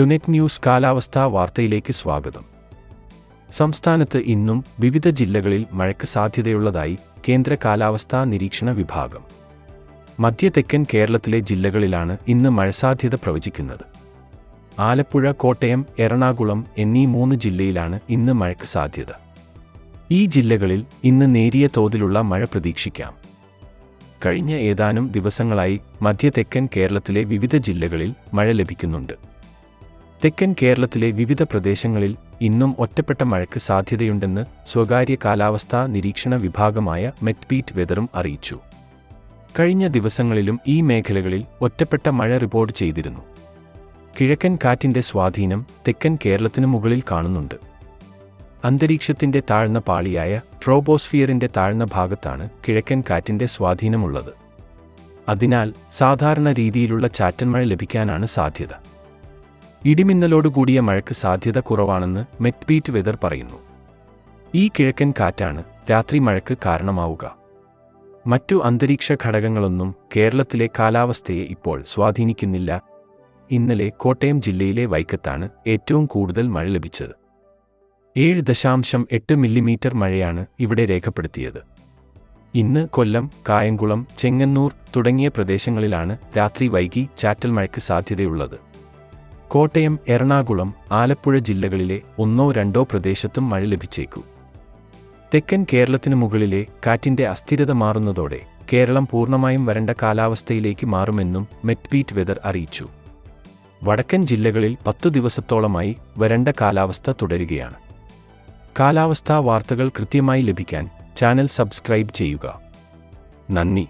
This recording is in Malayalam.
ടുനെറ്റ് ന്യൂസ് കാലാവസ്ഥാ വാർത്തയിലേക്ക് സ്വാഗതം. സംസ്ഥാനത്ത് ഇന്നും വിവിധ ജില്ലകളിൽ മഴയ്ക്ക് സാധ്യതയുള്ളതായി കേന്ദ്ര കാലാവസ്ഥാ നിരീക്ഷണ വിഭാഗം. മധ്യ തെക്കൻ കേരളത്തിലെ ജില്ലകളിലാണ് ഇന്ന് മഴ സാധ്യത പ്രവചിക്കുന്നത്. ആലപ്പുഴ കോട്ടയം എറണാകുളം എന്നീ മൂന്ന് ജില്ലയിലാണ് ഇന്ന് മഴയ്ക്ക് സാധ്യത. ഈ ജില്ലകളിൽ ഇന്ന് നേരിയ തോതിലുള്ള മഴ പ്രതീക്ഷിക്കാം. കഴിഞ്ഞ ഏതാനും ദിവസങ്ങളായി മധ്യ തെക്കൻ കേരളത്തിലെ വിവിധ ജില്ലകളിൽ മഴ ലഭിക്കുന്നുണ്ട്. തെക്കൻ കേരളത്തിലെ വിവിധ പ്രദേശങ്ങളിൽ ഇന്നും ഒറ്റപ്പെട്ട മഴയ്ക്ക് സാധ്യതയുണ്ടെന്ന് സ്വകാര്യ കാലാവസ്ഥാ നിരീക്ഷണ വിഭാഗമായ മെറ്റ്പീറ്റ് വെതറും അറിയിച്ചു. കഴിഞ്ഞ ദിവസങ്ങളിലും ഈ മേഖലകളിൽ ഒറ്റപ്പെട്ട മഴ റിപ്പോർട്ട് ചെയ്തിരുന്നു. കിഴക്കൻ കാറ്റിന്റെ സ്വാധീനം തെക്കൻ കേരളത്തിനു മുകളിൽ കാണുന്നുണ്ട്. അന്തരീക്ഷത്തിന്റെ താഴ്ന്ന പാളിയായ ട്രോബോസ്ഫിയറിന്റെ താഴ്ന്ന ഭാഗത്താണ് കിഴക്കൻ കാറ്റിന്റെ സ്വാധീനമുള്ളത്. അതിനാൽ സാധാരണ രീതിയിലുള്ള ചാറ്റൻമഴ ലഭിക്കാനാണ് സാധ്യത. ഇടിമിന്നലോടുകൂടിയ മഴയ്ക്ക് സാധ്യത കുറവാണെന്ന് മെക്ബീറ്റ് വെതർ പറയുന്നു. ഈ കിഴക്കൻ കാറ്റാണ് രാത്രി മഴയ്ക്ക് കാരണമാവുക. മറ്റു അന്തരീക്ഷ ഘടകങ്ങളൊന്നും കേരളത്തിലെ കാലാവസ്ഥയെ ഇപ്പോൾ സ്വാധീനിക്കുന്നില്ല. ഇന്നലെ കോട്ടയം ജില്ലയിലെ വൈക്കത്താണ് ഏറ്റവും കൂടുതൽ മഴ ലഭിച്ചത്. ഏഴ് ദശാംശം എട്ട് മില്ലിമീറ്റർ മഴയാണ് ഇവിടെ രേഖപ്പെടുത്തിയത്. ഇന്ന് കൊല്ലം കായംകുളം ചെങ്ങന്നൂർ തുടങ്ങിയ പ്രദേശങ്ങളിലാണ് രാത്രി വൈകി ചാറ്റൽ മഴയ്ക്ക് സാധ്യതയുള്ളത്. കോട്ടയം എറണാകുളം ആലപ്പുഴ ജില്ലകളിലെ ഒന്നോ രണ്ടോ പ്രദേശത്തും മഴ ലഭിച്ചേക്കു. തെക്കൻ കേരളത്തിനു മുകളിലെ കാറ്റിന്റെ അസ്ഥിരത മാറുന്നതോടെ കേരളം പൂർണമായും വരണ്ട കാലാവസ്ഥയിലേക്ക് മാറുമെന്നും മെറ്റ്ബീറ്റ് വെതർ അറിയിച്ചു. വടക്കൻ ജില്ലകളിൽ പത്തു ദിവസത്തോളമായി വരണ്ട കാലാവസ്ഥ തുടരുകയാണ്. കാലാവസ്ഥാ വാർത്തകൾ കൃത്യമായി ലഭിക്കാൻ ചാനൽ സബ്സ്ക്രൈബ് ചെയ്യുക. നന്ദി.